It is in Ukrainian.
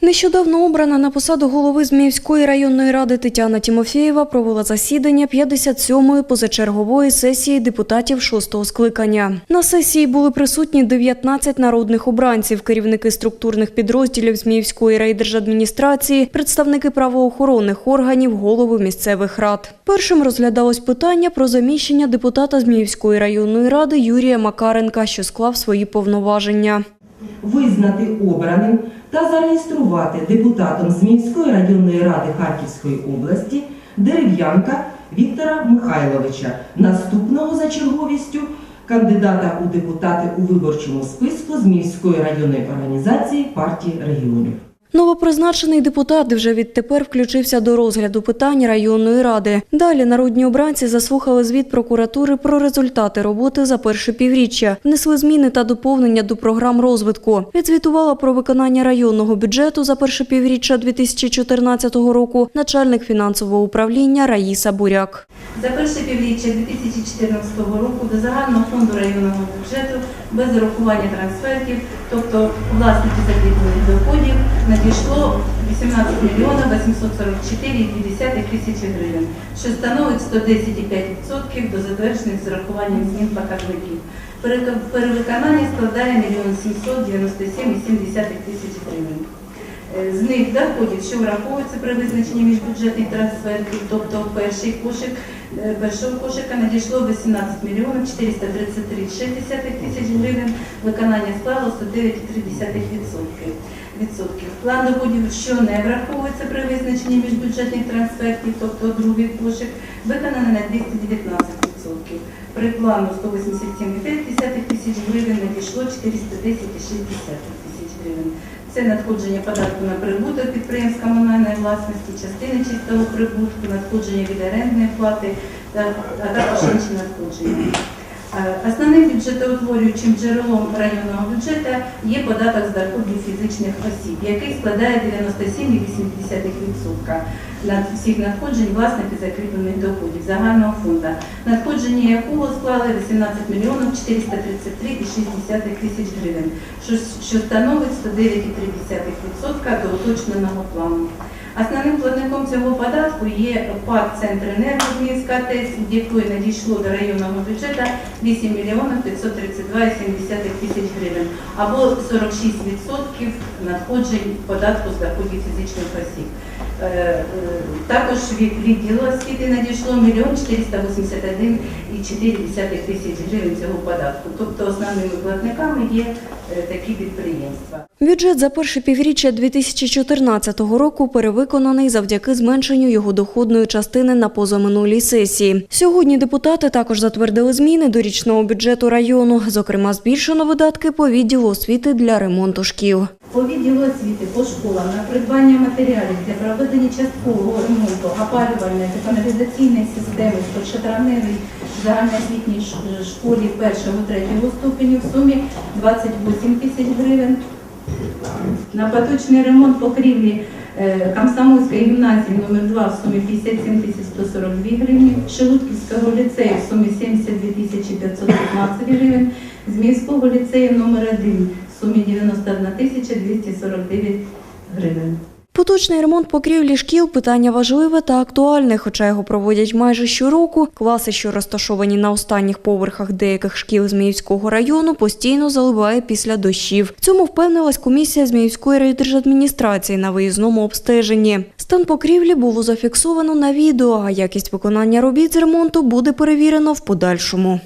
Нещодавно обрана на посаду голови Зміївської районної ради Тетяна Тімофєєва провела засідання 57-ї позачергової сесії депутатів 6-го скликання. На сесії були присутні 19 народних обранців, керівники структурних підрозділів Зміївської райдержадміністрації, представники правоохоронних органів, голови місцевих рад. Першим розглядалось питання про заміщення депутата Зміївської районної ради Юрія Макаренка, що склав свої повноваження. визнати обраним та зареєструвати депутатом з міської районної ради Харківської області Дерев'янка Віктора Михайловича, наступного за черговістю кандидата у депутати у виборчому списку з міської районної організації партії регіонів. Новопризначений депутат вже відтепер включився до розгляду питань районної ради. Далі народні обранці заслухали звіт прокуратури про результати роботи за перше півріччя, внесли зміни та доповнення до програм розвитку. Відзвітувала про виконання районного бюджету за перше півріччя 2014 року начальник фінансового управління Раїса Буряк. За перше півріччя 2014 року до загального фонду районного бюджету без зарахування трансфертів, тобто власників закріплених доходів, надійшло 18 мільйонів 844,2 тисячі гривень, що становить 110,5% до затверджених з зарахуванням змін показників. Перевиконання складає 1 797,7 тисяч гривень. Е, З них доходів, що враховуються при визначенні міжбюджетних трансфертів, тобто перший кошик е, першого кошика надійшло 18 мільйонів 433,6 тисяч гривень, виконання склало 109,3%. План доходів, що не враховується при визначенні міжбюджетних трансфертів, тобто другий кошик, виконаний на 219%. При плану 187,5 тисяч гривень надійшло 410,6 тисяч гривень. Це надходження податку на прибуток підприємств комунальної власності, частини чистого прибутку, надходження від орендної плати, а також інші надходження. Е, Основним бюджетоутворюючим джерелом районного бюджету є податок з доходів фізичних осіб, який складає 97,8% над всіх надходжень власників закріплених доходів загального фонду, надходження якого склали 18 мільйонів 433,6 тисяч гривень, що, становить 109,3% до уточненого плану. Основним платником цього податку є ПАД «Центренерго» Зміївська ТЕС, від якої надійшло до районного бюджету 8 мільйонів 532,7 тисяч гривень, або 46% надходжень податку з доходів фізичних осіб. Е, е, Також від відділу освіти надійшло 1 мільйон 481,4 тисяч гривень цього податку. Тобто основними платниками є е, такі підприємства. Бюджет за перше півріччя 2014 року перевиконаний завдяки зменшенню його доходної частини на позаминулій сесії. Сьогодні депутати також затвердили зміни до річного бюджету району. Зокрема, збільшено видатки по відділу освіти для ремонту шкіл. По відділу освіти по школам на придбання матеріалів для проведення часткового ремонту опалювальної та каналізаційної системи в шатраневій загальноосвітній школі першого-третього ступеню в сумі 28 тисяч гривень. На поточний ремонт покрівлі е, Комсомольської гімназії номер 2 в сумі 57 тисяч 142 гривні, Шелудківського ліцею в сумі 72 тисячі 515 гривень, Зміївського ліцею номер 1 сумі 91 тисяча 249 гривень. Поточний ремонт покрівлі шкіл питання важливе та актуальне, хоча його проводять майже щороку. Класи, що розташовані на останніх поверхах деяких шкіл Зміївського району, постійно заливає після дощів. Цьому впевнилась комісія Зміївської райдержадміністрації на виїзному обстеженні. Стан покрівлі було зафіксовано на відео, а якість виконання робіт з ремонту буде перевірено в подальшому.